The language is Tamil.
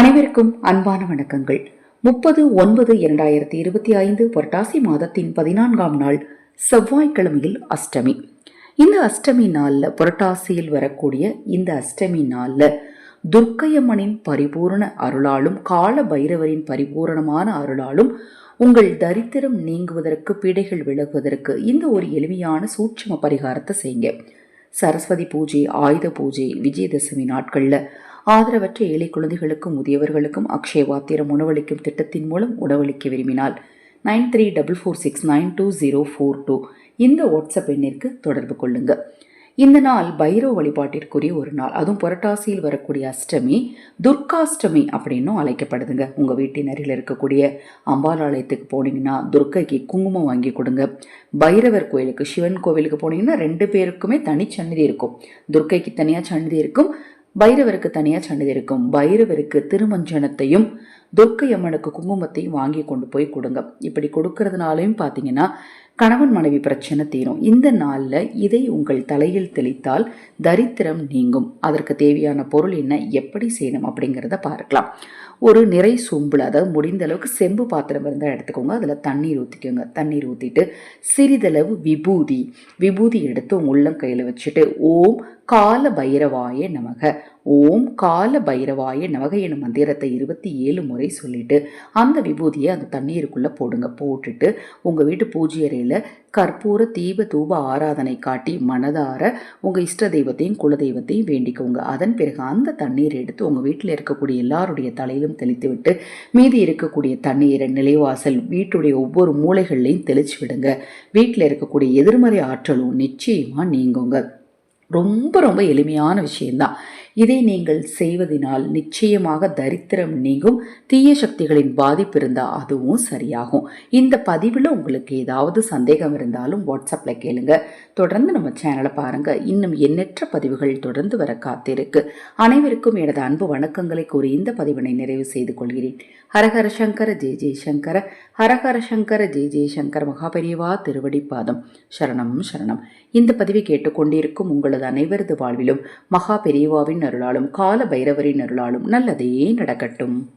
அனைவருக்கும் அன்பான வணக்கங்கள். முப்பது ஒன்பது இரண்டாயிரத்தி இருபத்தி ஐந்து புரட்டாசி மாதத்தின் பதினான்காம் நாள் செவ்வாய்க்கிழமையில் அஷ்டமி. இந்த அஷ்டமி நாளில் புரட்டாசியில் வரக்கூடிய இந்த அஷ்டமி நாளில் துர்க்கையம்மனின் பரிபூரண அருளாலும் கால பைரவரின் பரிபூரணமான அருளாலும் உங்கள் தரித்திரம் நீங்குவதற்கு பிடைகள் விலகுவதற்கு இந்த ஒரு எளிமையான சூட்சும பரிகாரத்தை செய்யுங்க. சரஸ்வதி பூஜை ஆயுத பூஜை விஜயதசமி நாட்களில் ஆதரவற்ற ஏழை குழந்தைகளுக்கும் முதியவர்களுக்கும் அக்ஷய வாத்திரம் உணவளிக்கும் திட்டத்தின் மூலம் உணவளிக்க விரும்பினால் nine three double four six nine two zero four two இந்த வாட்ஸ்அப் எண்ணிற்கு தொடர்பு கொள்ளுங்க. இந்த நாள் பைரவ வழிபாட்டிற்குரிய ஒரு நாள். அதுவும் புரட்டாசியில் வரக்கூடிய அஷ்டமி துர்காஷ்டமி அப்படின்னும் அழைக்கப்படுதுங்க. உங்கள் வீட்டின் அருகில் இருக்கக்கூடிய அம்பாள் ஆலயத்துக்கு போனீங்கன்னா துர்க்கைக்கு குங்குமம் வாங்கி கொடுங்க. பைரவர் கோயிலுக்கு சிவன் கோவிலுக்கு போனீங்கன்னா ரெண்டு பேருக்குமே தனி சன்னதி இருக்கும். துர்க்கைக்கு தனியாக சன்னதி இருக்கும். பைரவருக்கு தனியாக சன்னதி இருக்கும். பைரவருக்கு திருமஞ்சனத்தையும் துர்க்கை அம்மனுக்கு குங்குமத்தையும் வாங்கி கொண்டு போய் கொடுங்க. இப்படி கொடுக்கறதுனாலையும் பார்த்தீங்கன்னா கணவன் மனைவி பிரச்சனை தீரும். இந்த நாளில் இதை உங்கள் தலையில் தெளித்தால் தரித்திரம் நீங்கும். அதற்கு தேவையான பொருள் என்ன எப்படி செய்யணும் அப்படிங்கிறத பார்க்கலாம். ஒரு நிறை சொம்பில் அதாவது முடிந்த அளவுக்கு செம்பு பாத்திரம் இருந்தால் எடுத்துக்கோங்க. அதில் தண்ணீர் ஊற்றிக்கோங்க தண்ணீர் ஊற்றிட்டு சிறிதளவு விபூதி விபூதி எடுத்து உங்கள் உள்ளங்கையில் வச்சுட்டு ஓம் கால பைரவாய நமக. ஓம் கால பைரவாய நமக எனும் மந்திரத்தை இருபத்தி ஏழு முறை சொல்லிட்டு அந்த விபூதியை அந்த தண்ணீருக்குள்ளே போடுங்க. போட்டுட்டு உங்கள் வீட்டு பூஜை அறையில் கற்பூர தீப தூப ஆராதனை காட்டி மனதார உங்கள் இஷ்ட தெய்வத்தையும் குல தெய்வத்தையும் வேண்டிக்கோங்க. அதன் பிறகு அந்த தண்ணீர் எடுத்து உங்கள் வீட்டில் இருக்கக்கூடிய எல்லாருடைய தலையிலும் தெளித்து விட்டு மீதி இருக்கக்கூடிய தண்ணீரை நிலைவாசல் வீட்டுடைய ஒவ்வொரு மூளைகள்லையும் தெளிச்சு விடுங்க. வீட்டில் இருக்கக்கூடிய எதிர்மறை ஆற்றலும் நிச்சயமாக நீங்குங்க. ரொம்ப ரொம்ப எளிமையான விஷயம்தான். இதை நீங்கள் செய்வதனால் நிச்சயமாக தரித்திரம் நீங்கும் தீய சக்திகளின் பாதிப்பு இருந்தால் அதுவும் சரியாகும். இந்த பதிவில் உங்களுக்கு ஏதாவது சந்தேகம் இருந்தாலும் வாட்ஸ்அப்பில் கேளுங்க. தொடர்ந்து நம்ம சேனலை பாருங்கள் இன்னும் எண்ணற்ற பதிவுகள் தொடர்ந்து வர காத்திருக்கு. அனைவருக்கும் எனது அன்பு வணக்கங்களை கூறி இந்த பதிவினை நிறைவு செய்து கொள்கிறேன். ஹரஹர சங்கர ஜெய ஜெயசங்கர ஹரஹர சங்கர ஜெய ஜெயசங்கர மகாபெரியவா திருவடிப்பாதம் சரணம் சரணம். இந்த பதிவை கேட்டுக்கொண்டிருக்கும் உங்களது அனைவரது வாழ்விலும் மகா பெரியவாவின் அருளாலும் கால பைரவரின் அருளாலும் நல்லதே நடக்கட்டும்.